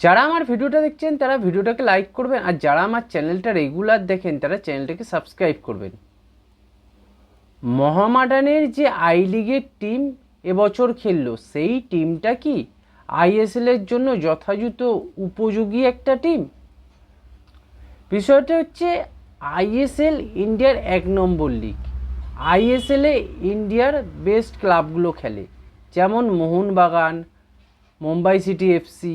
যারা আমার ভিডিওটা দেখছেন, তারা ভিডিওটাকে লাইক করবেন, আর যারা আমার চ্যানেলটা রেগুলার দেখেন, তারা চ্যানেলটাকে সাবস্ক্রাইব করবেন। মহামাডানের যে আই লিগের টিম এবছর খেললো, সেই টিমটা কি আইএসএলের জন্য যথাযথ উপযোগী একটা টিম বিষয়টা হচ্ছে আইএসএল ইন্ডিয়ার এক নম্বর লিগ আইএসএলে ইন্ডিয়ার বেস্ট ক্লাবগুলো খেলে, যেমন Mohun Bagan, Mumbai city FC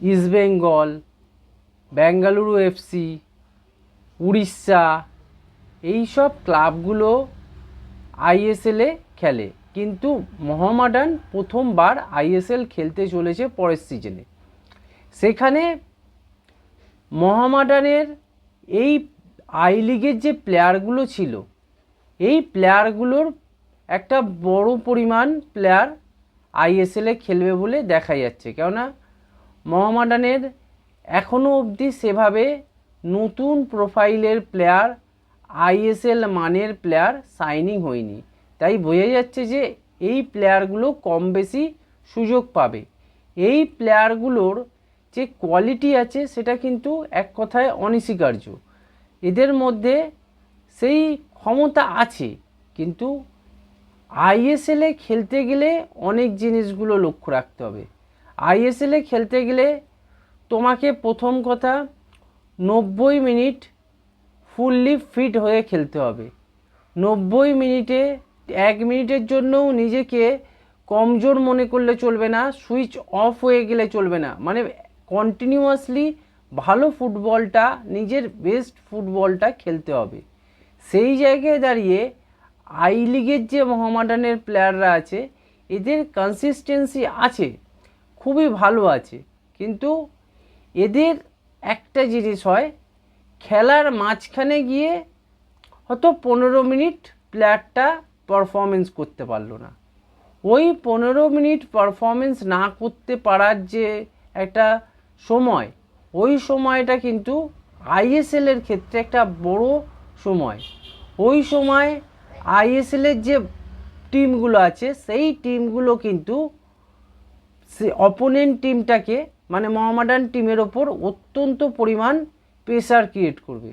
East Bengal Bengaluru FC Orissa এই সব ক্লাবগুলো আইএসএলে খেলে। কিন্তু মোহামেডান প্রথমবার আইএসএল খেলতে চলেছে পরের সিজনে। সেখানে মোহামেডানের এই আই লিগের যে প্লেয়ারগুলো ছিল, এই প্লেয়ারগুলোর একটা বড় পরিমাণ প্লেয়ার আইএসএলে খেলবে বলে দেখা যাচ্ছে। কেননা মোহামেডানের এখনও অবধি সেভাবে নতুন প্রোফাইলের প্লেয়ার, আইএসএল মানের প্লেয়ার সাইনিং হয়নি। তাই বোঝা যাচ্ছে যে এই প্লেয়ারগুলো কম বেশি সুযোগ পাবে। এই প্লেয়ারগুলোর যে কোয়ালিটি আছে সেটা কিন্তু এক কথায় অনস্বীকার্য। এদের মধ্যে সেই ক্ষমতা আছে, কিন্তু আইএসএলে খেলতে গেলে অনেক জিনিসগুলো লক্ষ্য রাখতে হবে। আইএসএলে খেলতে গেলে তোমাকে প্রথম কথা নব্বই মিনিট ফুললি ফিট হয়ে খেলতে হবে। নব্বই মিনিটে, এক মিনিটের জন্যও নিজেকে কমজোর মনে করলে চলবে না, সুইচ অফ হয়ে গেলে চলবে না। মানে কন্টিনিউয়াসলি ভালো ফুটবলটা, নিজের বেস্ট ফুটবলটা খেলতে হবে। সেই জায়গায় দাঁড়িয়ে আই লিগের যে মোহামেডানের প্লেয়াররা আছে, এদের কনসিস্টেন্সি আছে। খুবই ভালো আছে। কিন্তু এদের একটা জিনিস হয়, খেলার মাঝখানে গিয়ে হয়তো পনেরো মিনিট প্লেয়ারটা পারফরমেন্স করতে পারল না। ওই পনেরো মিনিট পারফরমেন্স না করতে পারার যে একটা সময়, ওই সময়টা কিন্তু আইএসএলের ক্ষেত্রে একটা বড় সময়। ওই সময় আইএসএলের যে টিমগুলো আছে, সেই টিমগুলো কিন্তু সে অপোনেন্ট টিমটাকে মানে মোহামেডান টিমের ওপর অত্যন্ত পরিমাণ প্রেসার ক্রিয়েট করবে।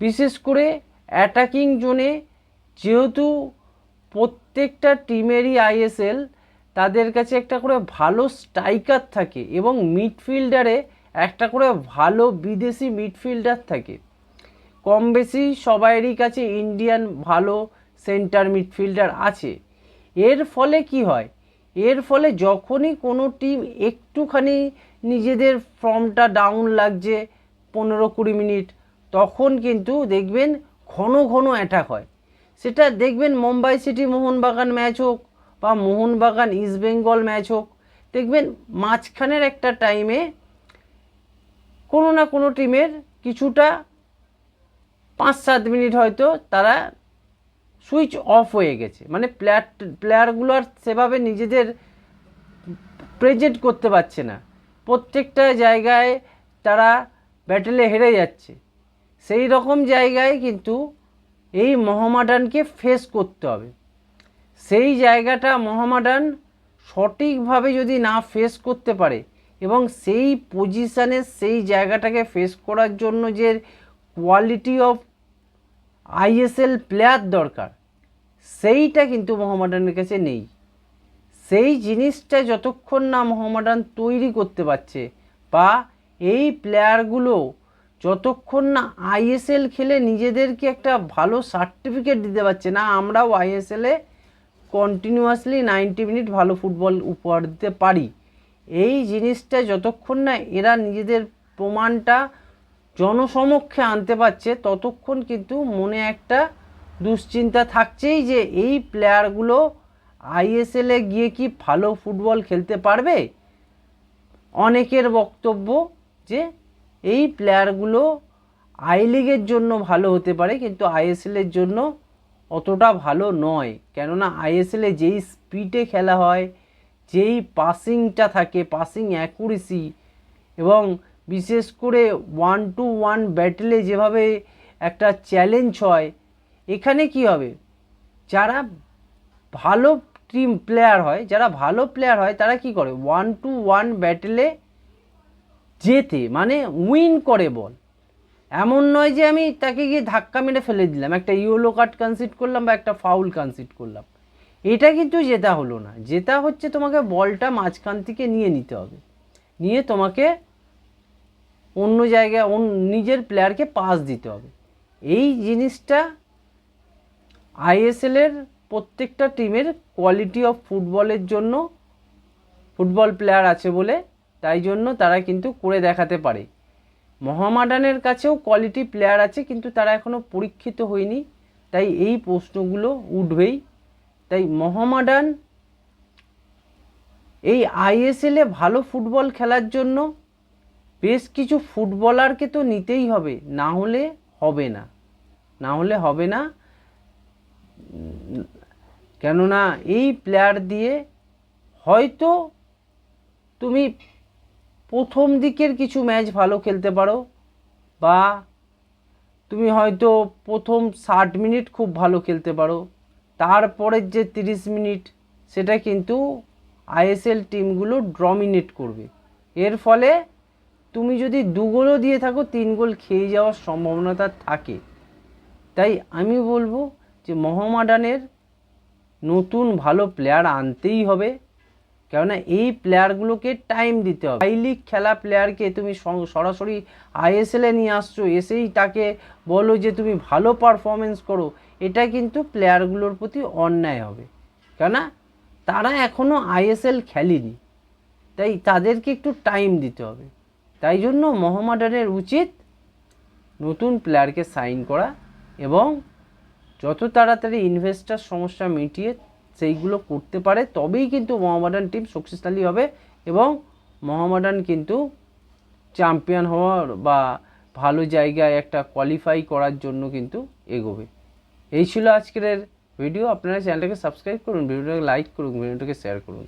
বিশেষ করে অ্যাটাকিং জোনে যেহেতু প্রত্যেকটা টিমেরই আইএসএল তাদের কাছে একটা করে ভালো স্ট্রাইকার থাকে এবং মিডফিল্ডারে একটা করে ভালো বিদেশি মিডফিল্ডার থাকে। কম বেশি সবাইয়েরই কাছে ইন্ডিয়ান ভালো সেন্টার মিডফিল্ডার আছে। এর ফলে কি হয়? এর ফলে যখনই কোনো টিম একটুখানি নিজেদের ফর্মটা ডাউন লাগছে পনেরো কুড়ি মিনিট, তখন কিন্তু দেখবেন ঘন ঘন অ্যাটাক হয়। সেটা দেখবেন মুম্বাই সিটি মোহনবাগান ম্যাচ হোক বা মোহনবাগান ইস্টবেঙ্গল ম্যাচ হোক, দেখবেন মাঝখানের একটা টাইমে কোনো না কোনো টিমের কিছুটা পাঁচ সাত মিনিট হয়তো তারা সুইচ অফ হয়ে গেছে। মানে প্লেয়ার, প্লেয়ারগুলো আর সেভাবে নিজেদের প্রেজেন্ট করতে পারছে না। প্রত্যেকটা জায়গায় তারা ব্যাটেলে হেরে যাচ্ছে। সেই রকম জায়গায় কিন্তু এই মহামাডানকে ফেস করতে হবে। সেই জায়গাটা মহামাডান সঠিকভাবে যদি না ফেস করতে পারে এবং সেই পজিশানে সেই জায়গাটাকে ফেস করার জন্য যে কোয়ালিটি অফ আইএসএল প্লেয়ার দরকার। সেইটা কিন্তু মোহামেডানের কাছে নেই। সেই জিনিসটা যতক্ষণ না মোহামেডান তৈরি করতে পারছে বা এই প্লেয়ারগুলো যতক্ষণ না আইএসএল খেলে নিজেদেরকে একটা ভালো সার্টিফিকেট দিতে পারছে না, আমরাও আইএসএলে কন্টিনিউয়াসলি নাইনটি মিনিট ভালো ফুটবল উপহার দিতে পারি। এই জিনিসটা যতক্ষণ না এরা নিজেদের প্রমাণটা জনসমক্ষে আনতে পারছে, ততক্ষণ কিন্তু মনে একটা দুশ্চিন্তা থাকছেই যে এই প্লেয়ারগুলো আইএসএলে গিয়ে কি ভালো ফুটবল খেলতে পারবে? অনেকের বক্তব্য যে এই প্লেয়ারগুলো আই লিগের জন্য ভালো হতে পারে, কিন্তু আইএসএলের জন্য অতটা ভালো নয়। কেননা আইএসএলে যেই স্পিডে খেলা হয়, যেই পাসিংটা থাকে পাসিং অ্যাকুরেসি এবং বিশেষ করে ওয়ান টু ওয়ান ব্যাটেলে যেভাবে একটা চ্যালেঞ্জ হয়, এখানে কি হবে? যারা ভালো টিম প্লেয়ার হয়, যারা ভালো প্লেয়ার হয়, তারা কি করে? ওয়ান টু ওয়ান ব্যাটেলে জেতে মানে উইন করে বল এমন নয় যে আমি তাকে গিয়ে ধাক্কা মেরে ফেলে দিলাম, একটা ইয়েলো কার্ড কনসিড করলাম বা একটা ফাউল কনসিড করলাম। এটা কিন্তু জেতা হলো না। জেতা হচ্ছে তোমাকে বলটা মাঝখান থেকে নিয়ে নিতে হবে। নিয়ে তোমাকে অন্য জায়গায় নিজের প্লেয়ারকে পাস দিতে হবে। এই জিনিসটা আইএসএলের প্রত্যেকটা টিমের কোয়ালিটি অফ ফুটবলের জন্য ফুটবল প্লেয়ার আছে বলে, তাই জন্য তারা কিন্তু করে দেখাতে পারে। মোহামাডানের কাছেও কোয়ালিটি প্লেয়ার আছে, কিন্তু তারা এখনও পরীক্ষিত হয়নি। তাই এই প্রশ্নগুলো উঠবেই। তাই মোহামাডান এই আইএসএলে ভালো ফুটবল খেলার জন্য বেশ কিছু ফুটবলারকে তো নিতেই হবে, না হলে হবে না। না হলে হবে না। কেননা এই প্লেয়ার দিয়ে হয়তো তুমি প্রথম দিকের কিছু ম্যাচ ভালো খেলতে পারো, বা তুমি হয়তো প্রথম ষাট মিনিট খুব ভালো খেলতে পারো, তারপরের যে তিরিশ মিনিট সেটা কিন্তু আইএসএল টিমগুলো ড্রমিনেট করবে। এর ফলে তুমি যদি দু গোলও দিয়ে থাকো, তিন গোল খেয়ে যাওয়ার সম্ভাবনাটা থাকে। তাই আমি বলব যে মোহামডানের নতুন ভালো প্লেয়ার আনতেই হবে। কেননা এই প্লেয়ারগুলোকে টাইম দিতে হবে। আই লিগ খেলা প্লেয়ারকে তুমি সরাসরি আইএসএলে নিয়ে আসছো, এসেই তাকে বলো যে তুমি ভালো পারফরমেন্স করো। এটা কিন্তু প্লেয়ারগুলোর প্রতি অন্যায় হবে। কেননা তারা এখনও আইএসএল খেলেনি। তাই তাদেরকে একটু টাইম দিতে হবে। তাই জন্য মোহামডানের উচিত নতুন প্লেয়ারকে সাইন করা এবং যত তাড়াতাড়ি ইনভেস্টার সমস্যা মিটিয়ে সেইগুলো করতে পারে, তবেই কিন্তু মোহামডান টিম শক্তিশালী হবে এবং মোহামডান কিন্তু চ্যাম্পিয়ন হওয়ার বা ভালো জায়গায় একটা কোয়ালিফাই করার জন্য কিন্তু এগোবে। এই ছিল আজকের ভিডিও। আপনারা চ্যানেলটাকে সাবস্ক্রাইব করুন, ভিডিওটাকে লাইক করুন, ভিডিওটাকে শেয়ার করুন।